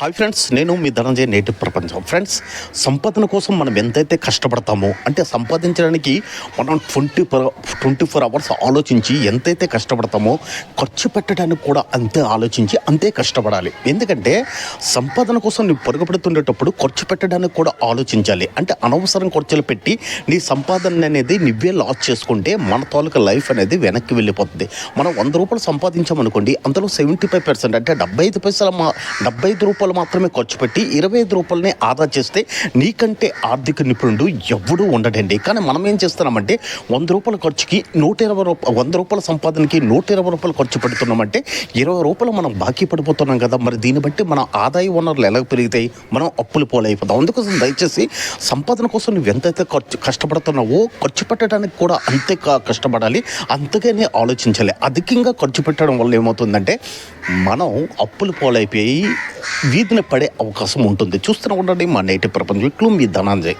Hi friends నేను మీ ధనంజయ నేటి ప్రపంచం. ఫ్రెండ్స్ సంపాదన కోసం మనం ఎంతైతే కష్టపడతామో అంటే సంపాదించడానికి మనం twenty four twenty four hours ఆలోచించి ఎంతైతే కష్టపడతామో ఖర్చు పెట్టడానికి కూడా అంతే ఆలోచించి అంతే కష్టపడాలి. ఎందుకంటే సంపాదన కోసం నువ్వు పొరుగుపెడుతుండేటప్పుడు ఖర్చు పెట్టడానికి కూడా ఆలోచించాలి. అంటే అనవసరం ఖర్చులు పెట్టి నీ సంపాదన అనేది నువ్వే లాస్ చేసుకుంటే మన తాలూకా లైఫ్ అనేది వెనక్కి వెళ్ళిపోతుంది. మనం వంద రూపాయలు సంపాదించామనుకోండి అందులో సెవెంటీ ఫైవ్ పర్సెంట్ అంటే డెబ్బై ఐదు పైసలు మా డెబ్బై ఐదు రూపాయలు మాత్రమే ఖర్చు పెట్టి ఇరవై ఐదు రూపాయలని ఆదా చేస్తే నీకంటే ఆర్థిక నిపుణుడు ఎవడూ ఉండడండి. కానీ మనం ఏం చేస్తున్నామంటే వంద రూపాయల ఖర్చుకి నూట ఇరవై రూపాయ వంద రూపాయల సంపాదనకి నూట ఇరవై రూపాయలు ఖర్చు పెడుతున్నామంటే ఇరవై రూపాయలు మనం బాకీ పడిపోతున్నాం కదా మరి దీన్ని బట్టి మన ఆదాయ వనరులు ఎలా పెరుగుతాయి? మనం అప్పులు పోలైపోతాం. అందుకోసం దయచేసి సంపాదన కోసం నువ్వు ఎంతైతే ఖర్చు కష్టపడుతున్నావో ఖర్చు పెట్టడానికి కూడా అంతే కష్టపడాలి. అంతగానే ఆలోచించాలి. అధికంగా ఖర్చు పెట్టడం వల్ల ఏమవుతుందంటే మనం అప్పులు పోలైపోయి వీధిని పడే అవకాశం ఉంటుంది. చూస్తూనే ఉండండి మా నేటి ప్రపంచం. క్లూమ్ మీ ధనంజయ్.